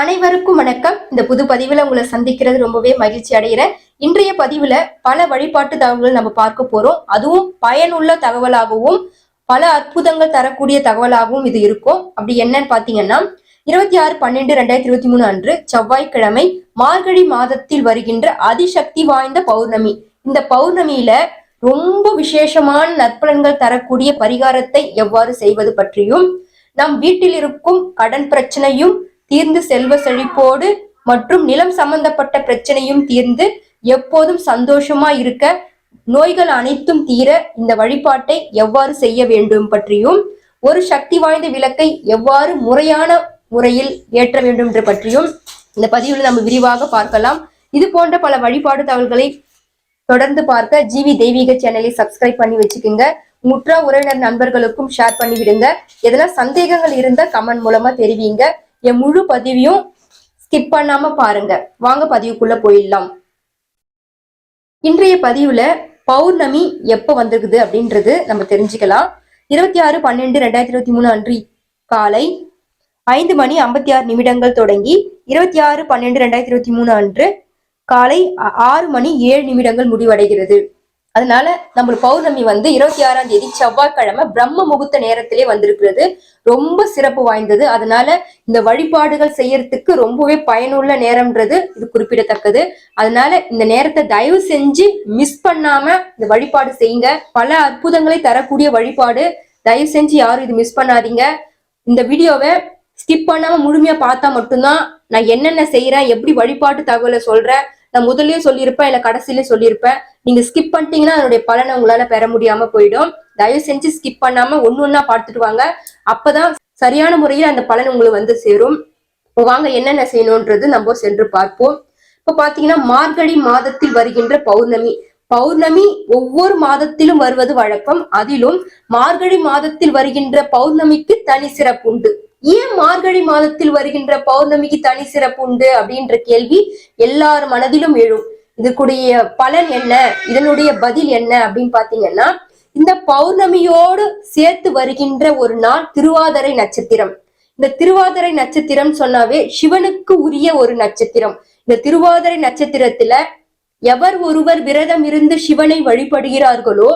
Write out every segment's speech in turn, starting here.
அனைவருக்கும் வணக்கம். இந்த புது பதிவுல உங்களை சந்திக்கிறது ரொம்பவே மகிழ்ச்சி அடைகிறேன். இன்றைய பதிவுல பல வழிபாட்டு தகவல்கள் நம்ம பார்க்க போறோம். அதுவும் பயனுள்ள தகவலாகவும் பல அற்புதங்கள் தரக்கூடிய தகவலாகவும் இது இருக்கும். அப்படி என்னன்னு பாத்தீங்கன்னா இருபத்தி ஆறு பன்னெண்டு ரெண்டாயிரத்தி இருபத்தி மூணு அன்று செவ்வாய்க்கிழமை மார்கழி மாதத்தில் வருகின்ற அதிசக்தி வாய்ந்த பௌர்ணமி. இந்த பௌர்ணமியில ரொம்ப விசேஷமான நற்பலன்கள் தரக்கூடிய பரிகாரத்தை எவ்வாறு செய்வது பற்றியும் நம் வீட்டில் இருக்கும் கடன் பிரச்சனையும் தீர்ந்து செல்வ செழிப்போடு மற்றும் நிலம் சம்பந்தப்பட்ட பிரச்சனையும் தீர்ந்து எப்போதும் சந்தோஷமா இருக்க நோய்கள் அனைத்தும் தீர இந்த வழிபாட்டை எவ்வாறு செய்ய வேண்டும் பற்றியும் ஒரு சக்தி வாய்ந்த விளக்கை எவ்வாறு முறையான முறையில் ஏற்ற வேண்டும் என்று பற்றியும் இந்த பதிவில் நம்ம விரிவாக பார்க்கலாம். இது போன்ற பல வழிபாடு தகவல்களை தொடர்ந்து பார்க்க ஜிவி தெய்வீக சேனலை சப்ஸ்கிரைப் பண்ணி வச்சுக்கோங்க. முற்றா உறவினர் நண்பர்களுக்கும் ஷேர் பண்ணி விடுங்க எதனா சந்தேகங்கள் இருந்தா கமெண்ட் மூலமா தெரிவிங்க. என் முழு பதிவையும் ஸ்கிப் பண்ணாம பாருங்க. வாங்க பதிவுக்குள்ள போயிடலாம். இன்றைய பதிவுல பௌர்ணமி எப்ப வந்திருக்குது அப்படின்றது நம்ம தெரிஞ்சுக்கலாம். இருபத்தி ஆறு பன்னெண்டு ரெண்டாயிரத்தி இருபத்தி மூணு அன்று காலை ஐந்து மணி ஐம்பத்தி ஆறு நிமிடங்கள் தொடங்கி இருபத்தி ஆறு பன்னெண்டு ரெண்டாயிரத்தி இருபத்தி மூணு அன்று காலை ஆறு மணி ஏழு நிமிடங்கள் முடிவடைகிறது. அதனால நம்ம பௌர்ணமி வந்து இருபத்தி ஆறாம் தேதி செவ்வாய்க்கிழமை பிரம்ம முகூர்த்த நேரத்திலே வந்திருக்கிறது. ரொம்ப சிறப்பு வாய்ந்தது. அதனால இந்த வழிபாடுகள் செய்யறதுக்கு ரொம்பவே பயனுள்ள நேரம்ன்றது இது குறிப்பிடத்தக்கது. அதனால இந்த நேரத்தை தயவு செஞ்சு மிஸ் பண்ணாம இந்த வழிபாடு செய்யுங்க. பல அற்புதங்களை தரக்கூடிய வழிபாடு. தயவு செஞ்சு யாரும் இது மிஸ் பண்ணாதீங்க. இந்த வீடியோவை ஸ்கிப் பண்ணாம முழுமையா பார்த்தா மட்டும்தான் நான் என்னென்ன செய்யறேன் எப்படி வழிபாட்டு தகவலை சொல்றேன் நான் முதல்லயே சொல்லியிருப்பேன் இல்ல கடைசியிலயும் சொல்லியிருப்பேன். நீங்க ஸ்கிப் பண்ணிட்டீங்கன்னா அதனுடைய பலனை உங்களால பெற முடியாம போயிடும். தயவு செஞ்சு ஸ்கிப் பண்ணாம ஒன்னு ஒன்னா பார்த்துட்டு வாங்க. அப்பதான் சரியான முறையில் அந்த பலன் உங்களுக்கு வந்து சேரும். இப்போ வாங்க என்னென்ன செய்யணும்ன்றது நம்ம சென்று பார்ப்போம். இப்ப பாத்தீங்கன்னா மார்கழி மாதத்தில் வருகின்ற பௌர்ணமி. பௌர்ணமி ஒவ்வொரு மாதத்திலும் வருவது வழக்கம். அதிலும் மார்கழி மாதத்தில் வருகின்ற பௌர்ணமிக்கு தனி சிறப்பு உண்டு. ஏன் மார்கழி மாதத்தில் வருகின்ற பௌர்ணமிக்கு தனி சிறப்பு உண்டு அப்படின்ற கேள்வி எல்லார் மனதிலும் எழும். இதுக்குடைய பலன் என்ன? இதனுடைய பதில் என்ன அப்படின்னு பாத்தீங்கன்னா இந்த பௌர்ணமியோடு சேர்த்து வருகின்ற ஒரு நாள் திருவாதிரை நட்சத்திரம். இந்த திருவாதிரை நட்சத்திரம் சொன்னாவே சிவனுக்கு உரிய ஒரு நட்சத்திரம். இந்த திருவாதிரை நட்சத்திரத்துல எவர் ஒருவர் விரதம் இருந்து சிவனை வழிபடுகிறார்களோ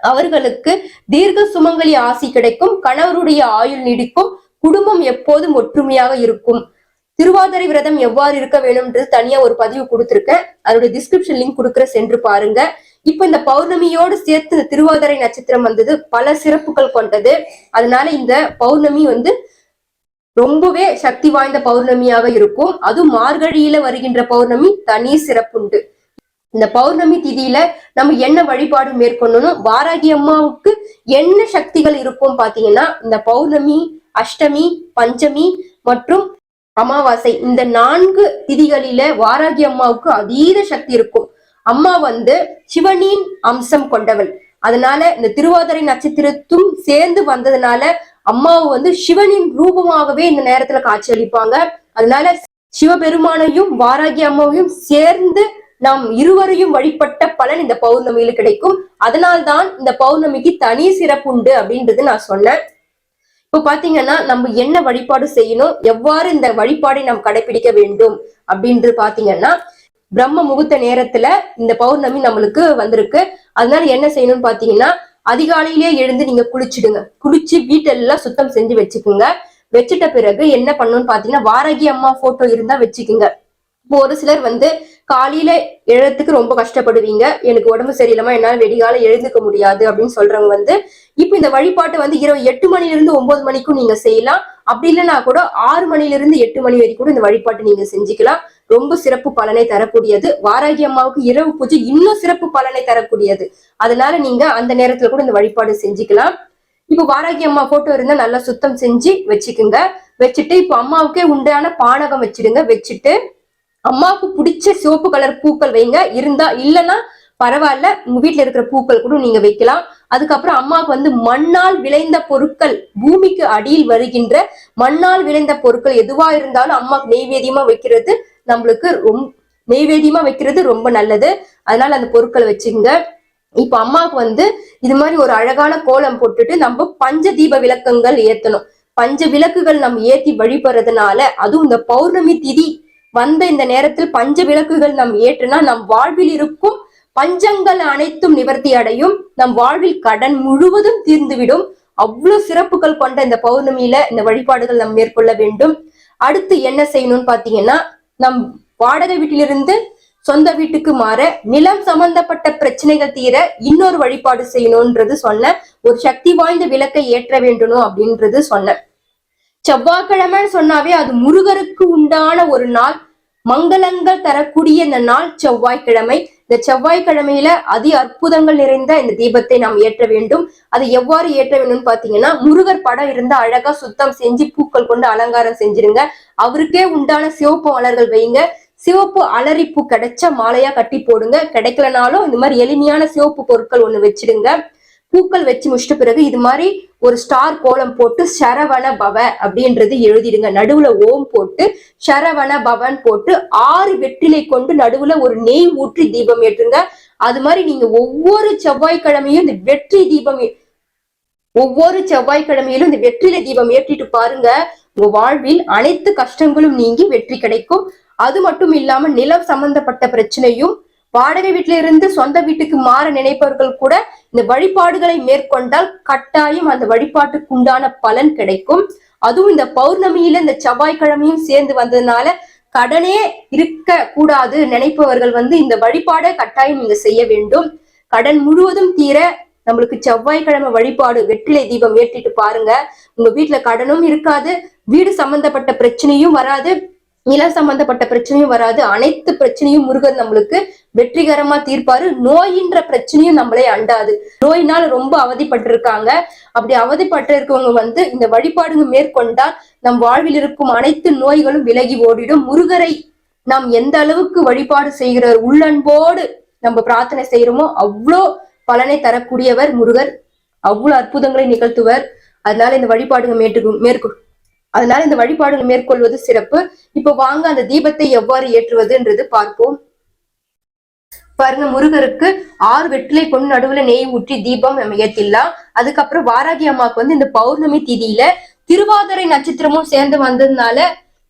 அவர்களுக்கு தீர்க்க சுமங்கலி ஆசி கிடைக்கும் கணவருடைய ஆயுள் நீடிக்கும் குடும்பம் எப்போதும் ஒற்றுமையாக இருக்கும். திருவாதிரை விரதம் எவ்வாறு இருக்க வேணும்ன்றது தனியா ஒரு பதிவு கொடுத்திருக்கேன். அதோட டிஸ்கிரிப்ஷன் லிங்க் கொடுக்குற சென்று பாருங்க. இப்ப இந்த பௌர்ணமியோடு சேர்த்து இந்த திருவாதிரை நட்சத்திரம் வந்தது பல சிறப்புகள் கொண்டது. அதனால இந்த பௌர்ணமி வந்து ரொம்பவே சக்தி வாய்ந்த பௌர்ணமியாக இருக்கும். அதுவும் மார்கழியில வருகின்ற பௌர்ணமி தனி சிறப்புண்டு. இந்த பௌர்ணமி திதியில நம்ம என்ன வழிபாடு மேற்கொள்ளணும்? வாராகி அம்மாவுக்கு என்ன சக்திகள் இருக்கும் பாத்தீங்கன்னா இந்த பௌர்ணமி அஷ்டமி பஞ்சமி மற்றும் அமாவாசை. இந்த நான்கு திதிகளில வாராகி அம்மாவுக்கு அதீத சக்தி இருக்கும். அம்மா வந்து சிவனின் அம்சம் கொண்டவள். அதனால இந்த திருவாதிரை நட்சத்திரத்தும் சேர்ந்து வந்ததுனால அம்மாவை வந்து சிவனின் ரூபமாகவே இந்த நேரத்துல காட்சி அளிப்பாங்க அதனால சிவபெருமானையும் வாராகி அம்மாவையும் சேர்ந்து நாம் இருவரையும் வழிபட்ட பலன் இந்த பௌர்ணமியில கிடைக்கும். அதனால்தான் இந்த பௌர்ணமிக்கு தனி சிறப்பு உண்டு அப்படின்றது நான் சொன்னேன். இப்ப பாத்தீங்கன்னா நம்ம என்ன வழிபாடு செய்யணும் எவ்வாறு இந்த வழிபாடை நாம் கடைபிடிக்க வேண்டும் அப்படின்னு பாத்தீங்கன்னா பிரம்ம முகூர்த்த நேரத்துல இந்த பௌர்ணமி நம்மளுக்கு வந்திருக்கு. அதனால என்ன செய்யணும்னு பாத்தீங்கன்னா அதிகாலையிலேயே எழுந்து நீங்க குளிச்சிடுங்க. குளிச்சு வீட்டெல்லாம் சுத்தம் செஞ்சு வச்சுக்கோங்க. வச்சுட்ட பிறகு என்ன பண்ணணும்னு பாத்தீங்கன்னா வாரகி அம்மா போட்டோ இருந்தா வச்சுக்கோங்க. இப்போ ஒரு சிலர் வந்து காலையில எழுறதுக்கு ரொம்ப கஷ்டப்படுவீங்க. எனக்கு உடம்பு சரியில்லாம என்னால வெடிகால எழுந்துக்க முடியாது அப்படின்னு சொல்றவங்க வந்து இப்போ இந்த வழிபாட்டை வந்து இரவு எட்டு மணில இருந்து ஒன்பது மணிக்கும் நீங்க செய்யலாம். அப்படி இல்லைன்னா கூட ஆறு மணில இருந்து எட்டு மணி வரைக்கும் கூட இந்த வழிபாட்டை நீங்க செஞ்சுக்கலாம். ரொம்ப சிறப்பு பலனை தரக்கூடியது. வாராகி அம்மாவுக்கு இரவு பூஜை இன்னும் சிறப்பு பலனை தரக்கூடியது. அதனால நீங்க அந்த நேரத்துல கூட இந்த வழிபாடு செஞ்சுக்கலாம். இப்போ வாராகி அம்மா போட்டோ இருந்தா நல்லா சுத்தம் செஞ்சு வச்சுக்குங்க. வச்சுட்டு இப்போ அம்மாவுக்கே உண்டான பானகம் வச்சிடுங்க. வச்சுட்டு அம்மாவுக்கு பிடிச்ச சிவப்பு கலர் பூக்கள் வைங்க. இருந்தா இல்லைன்னா பரவாயில்ல உங்க வீட்டுல இருக்கிற பூக்கள் கூட நீங்க வைக்கலாம். அதுக்கப்புறம் அம்மாவுக்கு வந்து மண்ணால் விளைந்த பொருட்கள் பூமிக்கு அடியில் வருகின்ற மண்ணால் விளைந்த பொருட்கள் எதுவா இருந்தாலும் அம்மாவுக்கு நெய்வேதியமா வைக்கிறது நம்மளுக்கு ரொம்ப நெய்வேதியமா வைக்கிறது ரொம்ப நல்லது. அதனால அந்த பொருட்களை வச்சுங்க. இப்ப அம்மாவுக்கு வந்து இது மாதிரி ஒரு அழகான கோலம் போட்டுட்டு நம்ம பஞ்ச தீப விளக்கங்கள் ஏத்தணும். பஞ்ச விளக்குகள் நம்ம ஏத்தி வழிபடுறதுனால அதுவும் இந்த பௌர்ணமி திதி வந்த இந்த நேரத்தில் பஞ்ச விளக்குகள் நம் ஏற்றுனா நம் வாழ்வில் இருக்கும் பஞ்சங்கள் அனைத்தும் நிவர்த்தி அடையும். நம் வாழ்வில் கடன் முழுவதும் தீர்ந்துவிடும். அவ்வளவு சிறப்புகள் கொண்ட இந்த பௌர்ணமியில இந்த வழிபாடுகள் நாம் மேற்கொள்ள வேண்டும். அடுத்து என்ன செய்யணும்னு பாத்தீங்கன்னா நம் வாடகை வீட்டிலிருந்து சொந்த வீட்டுக்கு மாற நிலம் சம்பந்தப்பட்ட பிரச்சனைகள் தீர இன்னொரு வழிபாடு செய்யணும்ன்றது சொன்னேன் ஒரு சக்தி வாய்ந்த விளக்கை ஏற்ற வேண்டணும் அப்படின்றது சொன்னேன் செவ்வாய்க்கிழமைன்னு சொன்னாவே அது முருகருக்கு உண்டான ஒரு நாள். மங்களங்கள் தரக்கூடிய இந்த நாள் செவ்வாய்க்கிழமை. இந்த செவ்வாய்க்கிழமையில அதி அற்புதங்கள் நிறைந்த இந்த தீபத்தை நாம் ஏற்ற வேண்டும். அதை எவ்வாறு ஏற்ற வேண்டும் பாத்தீங்கன்னா முருகர் படம் இருந்தா அழகா சுத்தம் செஞ்சு பூக்கள் கொண்டு அலங்காரம் செஞ்சிருங்க. அவருக்கே உண்டான சிவப்பு மலர்கள் வைங்க. சிவப்பு அலரிப்பூ கிடைச்சா மாலையா கட்டி போடுங்க. கிடைக்கலனாலும் இந்த மாதிரி எளிமையான சிவப்பு பொருட்கள் ஒண்ணு வச்சிடுங்க. பூக்கள் வச்சு முடிச்சிட்ட பிறகு இது மாதிரி ஒரு ஸ்டார் கோலம் போட்டு சரவண பவ அப்படின்றது எழுதிடுங்க. நடுவுல ஓம் போட்டு சரவண பவன் போட்டு ஆறு வெற்றிலை கொண்டு நடுவுல ஒரு நெய் ஊற்றி தீபம் ஏற்றுங்க. அது மாதிரி நீங்க ஒவ்வொரு செவ்வாய்க்கிழமையும் இந்த வெற்றி தீபம் ஒவ்வொரு செவ்வாய்க்கிழமையிலும் இந்த வெற்றிலை தீபம் ஏற்றிட்டு பாருங்க. உங்க வாழ்வில் அனைத்து கஷ்டங்களும் நீங்கி வெற்றி கிடைக்கும். அது மட்டும் இல்லாம நிலம் சம்பந்தப்பட்ட பிரச்சனையும் வாடகை வீட்டில இருந்து சொந்த வீட்டுக்கு மாற நினைப்பவர்கள் கூட இந்த வழிபாடுகளை மேற்கொண்டால் கட்டாயம் அந்த வழிபாட்டுக்கு உண்டான பலன் கிடைக்கும். அதுவும் இந்த பௌர்ணமியில இந்த செவ்வாய்க்கிழமையும் சேர்ந்து வந்ததுனால கடனே இருக்க கூடாது நினைப்பவர்கள் வந்து இந்த வழிபாடை கட்டாயம் நீங்க செய்ய வேண்டும். கடன் முழுவதும் தீர நம்மளுக்கு செவ்வாய்க்கிழமை வழிபாடு வெற்றிலை தீபம் ஏற்றிட்டு பாருங்க. உங்க வீட்டுல கடனும் இருக்காது வீடு சம்பந்தப்பட்ட பிரச்சனையும் வராது. நில சம்பந்தப்பட்ட பிரச்சனையும் வராது. அனைத்து பிரச்சனையும் முருகன் நம்மளுக்கு வெற்றிகரமா தீர்ப்பாரு. நோயின்ற பிரச்சனையும் நம்மளே அண்டாது. நோயினால் ரொம்ப அவதிப்பட்டிருக்காங்க. அப்படி அவதிப்பட்டு இருக்கவங்க வந்து இந்த வழிபாடுங்க மேற்கொண்டால் நம் வாழ்வில் இருக்கும் அனைத்து நோய்களும் விலகி ஓடிடும். முருகரை நாம் எந்த அளவுக்கு வழிபாடு செய்கிற உள்ளன்போடு நம்ம பிரார்த்தனை செய்யறோமோ அவ்வளோ பலனை தரக்கூடியவர் முருகர். அவ்வளவு அற்புதங்களை நிகழ்த்துவர். அதனால இந்த வழிபாடுங்க மேற்று மேற்கொள் அதனால இந்த வழிபாடுகள் மேற்கொள்வது சிறப்பு. இப்ப வாங்க அந்த தீபத்தை எவ்வாறு ஏற்றுவதுன்றது பார்ப்போம். பாருங்க முருகருக்கு ஆறு வெற்றிலை கொண்டு நடுவுல நெய் ஊற்றி தீபம் நம்ம ஏத்திடலாம் அதுக்கப்புறம் வாராகி அம்மாவுக்கு வந்து இந்த பௌர்ணமி திதியில திருவாதிரை நட்சத்திரமும் சேர்ந்து வந்ததுனால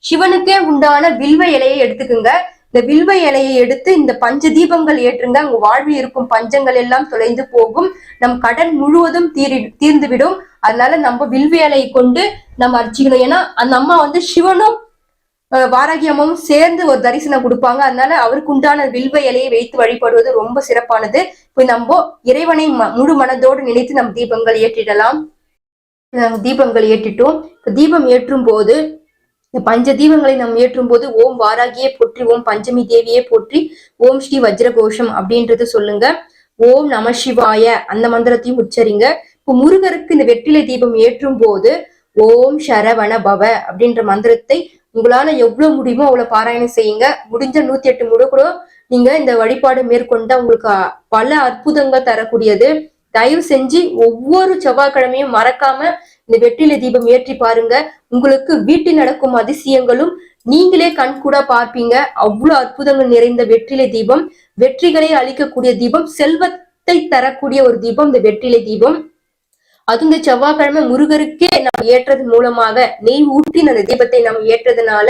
சிவனுக்கே உண்டான வில்வ இலையை எடுத்துக்குங்க. இந்த வில்வ இலையை எடுத்து இந்த பஞ்ச தீபங்கள் ஏற்றுங்க. உங்க வாழ்வில் இருக்கும் பஞ்சங்கள் எல்லாம் தொலைந்து போகும். நம் கடன் முழுவதும் தீரி தீர்ந்துவிடும். அதனால நம்ம வில்வ இலையை கொண்டு நம்ம அர்ச்சிக்கணும். ஏன்னா அந்த அம்மா வந்து சிவனும் அஹ், வாராகி அம்மாவும் சேர்ந்து ஒரு தரிசனம் கொடுப்பாங்க. அதனால அவருக்கு உண்டான வில்வ இலையை வைத்து வழிபடுவது ரொம்ப சிறப்பானது. இப்போ நம்ம இறைவனை ம- முழு மனதோடு நினைத்து நம் தீபங்கள் ஏற்றிடலாம். தீபங்கள் ஏற்றிட்டோம். தீபம் ஏற்றும் போது பஞ்ச தீபங்களை நாம் ஏற்றும் போது ஓம் வாராகியே போற்றி ஓம் பஞ்சமி தேவியே போற்றி ஓம் ஸ்ரீ வஜ்ரகோஷம் அப்படின்றது சொல்லுங்க. ஓம் நம சிவாய அந்த மந்திரத்தையும் உச்சரிங்க. இப்போ முருகருக்கு இந்த வெற்றிலை தீபம் ஏற்றும் போது ஓம் சரவண பவ அப்படின்ற மந்திரத்தை உங்களால எவ்வளவு முடியுமோ அவ்வளவு பாராயணம் செய்யுங்க. முடிஞ்ச நூத்தி எட்டு முறை கூட நீங்க இந்த வழிபாடு மேற்கொண்டா உங்களுக்கு பல அற்புதங்கள் தரக்கூடியது. தயவு செஞ்சு ஒவ்வொரு செவ்வாய்க்கிழமையும் மறக்காம இந்த வெற்றிலை தீபம் ஏற்றி பாருங்க. உங்களுக்கு வீட்டில் நடக்கும் அதிசயங்களும் நீங்களே கண்கூட பார்ப்பீங்க. அவ்வளவு அற்புதங்கள் நிறைந்த வெற்றிலை தீபம். வெற்றிகளை அளிக்கக்கூடிய தீபம் செல்வத்தை தரக்கூடிய ஒரு தீபம் இந்த வெற்றிலை தீபம். அது இந்த செவ்வாய்க்கிழமை முருகருக்கே நாம் ஏற்றது மூலமாக நெய் ஊற்றி அந்த தீபத்தை நாம் ஏற்றதுனால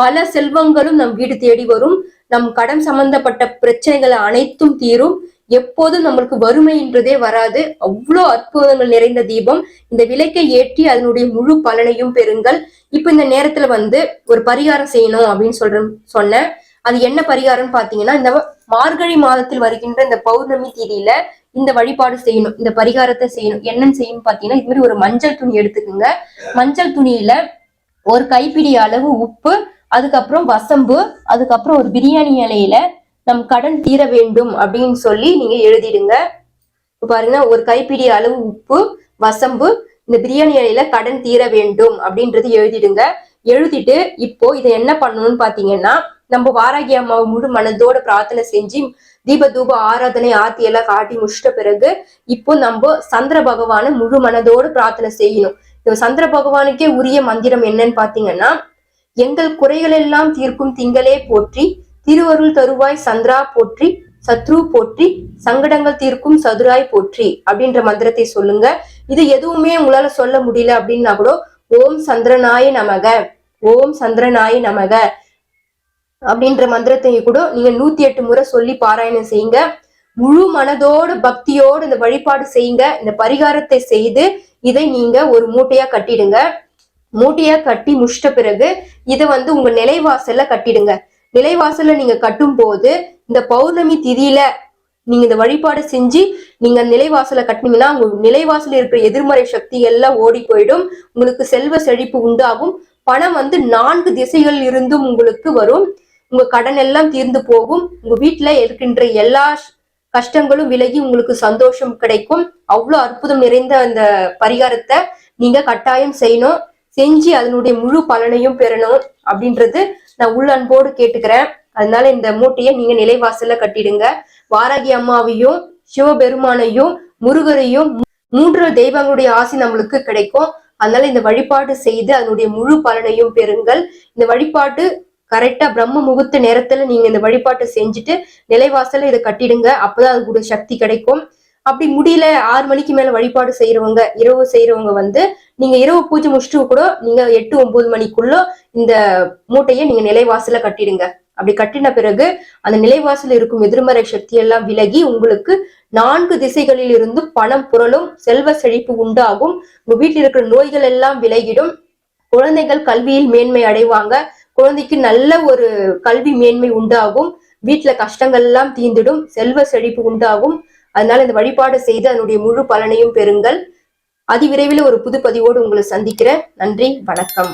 பல செல்வங்களும் நம் வீடு தேடி வரும். நம் கடன் சம்பந்தப்பட்ட பிரச்சனைகள் அனைத்தும் தீரும். எப்போதும் நம்மளுக்கு வறுமை என்றதே வராது. அவ்வளோ அற்புதங்கள் நிறைந்த தீபம். இந்த விலைக்கை ஏற்றி அதனுடைய முழு பலனையும் பெறுங்கள். இப்ப இந்த நேரத்துல வந்து ஒரு பரிகாரம் செய்யணும் அப்படின்னு சொல்ற சொன்னேன் அது என்ன பரிகாரம்னு பாத்தீங்கன்னா இந்த மார்கழி மாதத்தில் வருகின்ற இந்த பௌர்ணமி தேதியில இந்த வழிபாடு செய்யணும். இந்த பரிகாரத்தை செய்யணும். என்னன்னு செய்யணும் பாத்தீங்கன்னா இது மாதிரி ஒரு மஞ்சள் துணி எடுத்துக்கோங்க. மஞ்சள் துணியில ஒரு கைப்பிடி அளவு உப்பு அதுக்கப்புறம் வசம்பு அதுக்கப்புறம் ஒரு பிரியாணி இலையில நம் கடன் தீர வேண்டும் அப்படின்னு சொல்லி நீங்க எழுதிடுங்க. பாருங்க ஒரு கைப்பிடி அளவு உப்பு வசம்பு இந்த பிரியாணி இலையில கடன் தீர வேண்டும் அப்படின்றது எழுதிடுங்க. எழுதிட்டு இப்போ இதை என்ன பண்ணணும்னு பாத்தீங்கன்னா நம்ம வாராகி அம்மாவை முழு மனதோட பிரார்த்தனை செஞ்சு தீப தூப ஆராதனை ஆத்தி எல்லாம் காட்டி முடிச்சிட்ட பிறகு இப்போ நம்ம சந்திர பகவானை முழு மனதோடு பிரார்த்தனை செய்யணும். இந்த சந்திர பகவானுக்கே உரிய மந்திரம் என்னன்னு பாத்தீங்கன்னா எங்கள் குறைகள் எல்லாம் தீர்க்கும் திங்களே போற்றி திருவருள் தருவாய் சந்திரா போற்றி சத்ரு போற்றி சங்கடங்கள் தீர்க்கும் சதுராய் போற்றி அப்படின்ற மந்திரத்தை சொல்லுங்க. இது எதுவுமே உங்களால சொல்ல முடியல அப்படின்னா கூட ஓம் சந்திரனாய நமக ஓம் சந்திரனாய நமக அப்படின்ற மந்திரத்தை கூட நீங்க நூத்தி எட்டு முறை சொல்லி பாராயணம் செய்யுங்க. முழு மனதோடு பக்தியோடு இந்த வழிபாடு செய்யுங்க. இந்த பரிகாரத்தை செய்து இதை நீங்க ஒரு மூட்டையா கட்டிடுங்க. மூட்டையா கட்டி முடிச்சிட்ட பிறகு இதை வந்து உங்க நிலைவாசல்ல கட்டிடுங்க. நிலைவாசல்ல நீங்க கட்டும் போது இந்த பௌர்ணமி திதியில நீங்க இந்த வழிபாடு செஞ்சு நீங்க நிலைவாசலை கட்டினீங்கன்னா உங்க நிலைவாசல இருக்கிற எதிர்மறை சக்தி எல்லாம் ஓடி போயிடும். உங்களுக்கு செல்வ செழிப்பு உண்டாகும். பணம் வந்து நான்கு திசைகள் இருந்தும் உங்களுக்கு வரும். உங்க கடன் எல்லாம் தீர்ந்து போகும். உங்க வீட்டுல இருக்கின்ற எல்லா கஷ்டங்களும் விலகி உங்களுக்கு சந்தோஷம் கிடைக்கும். அவ்வளவு அற்புதம் நிறைந்த அந்த பரிகாரத்தை நீங்க கட்டாயம் செய்யணும். செஞ்சு அதனுடைய முழு பலனையும் பெறணும் அப்படின்றது நான் உள்ள அன்போடு கேட்டுக்கிறேன். அதனால இந்த மூட்டையை நீங்க நிலைவாசல்ல கட்டிடுங்க. வாராகி அம்மாவையும் சிவபெருமானையும் முருகரையும் மூன்று தெய்வங்களுடைய ஆசி நம்மளுக்கு கிடைக்கும். அதனால இந்த வழிபாடு செய்து அதனுடைய முழு பலனையும் பெறுங்கள். இந்த வழிபாட்டு கரெக்டா பிரம்ம முகூர்த்த நேரத்துல நீங்க இந்த வழிபாட்டை செஞ்சுட்டு நிலைவாசல்ல இதை கட்டிடுங்க. அப்பதான் அதுக்குடைய சக்தி கிடைக்கும். அப்படி முடியல ஆறு மணிக்கு மேல வழிபாடு செய்யறவங்க இரவு செய்யறவங்க வந்து நீங்க இரவு பூஜை முடிச்சுட்டு கூட நீங்க எட்டு ஒன்பது மணிக்குள்ள இந்த மூட்டையை நீங்க நிலைவாசல கட்டிடுங்க. அப்படி கட்டின பிறகு அந்த நிலைவாசல் இருக்கும் எதிர்மறை சக்தி எல்லாம் விலகி உங்களுக்கு நான்கு திசைகளில் இருந்து பணம் புரளும் செல்வ செழிப்பு உண்டாகும். உங்க வீட்டில் இருக்கிற நோய்கள் எல்லாம் விலகிடும். குழந்தைகள் கல்வியில் மேன்மை அடைவாங்க. குழந்தைக்கு நல்ல ஒரு கல்வி மேன்மை உண்டாகும். வீட்டுல கஷ்டங்கள் எல்லாம் தீர்ந்திடும். செல்வ செழிப்பு உண்டாகும். அதனால இந்த வழிபாடு செய்து அதனுடைய முழு பலனையும் பெறுங்கள். அதிவிரைவில் ஒரு புது பதிவோடு உங்களை சந்திக்கிறேன். நன்றி வணக்கம்.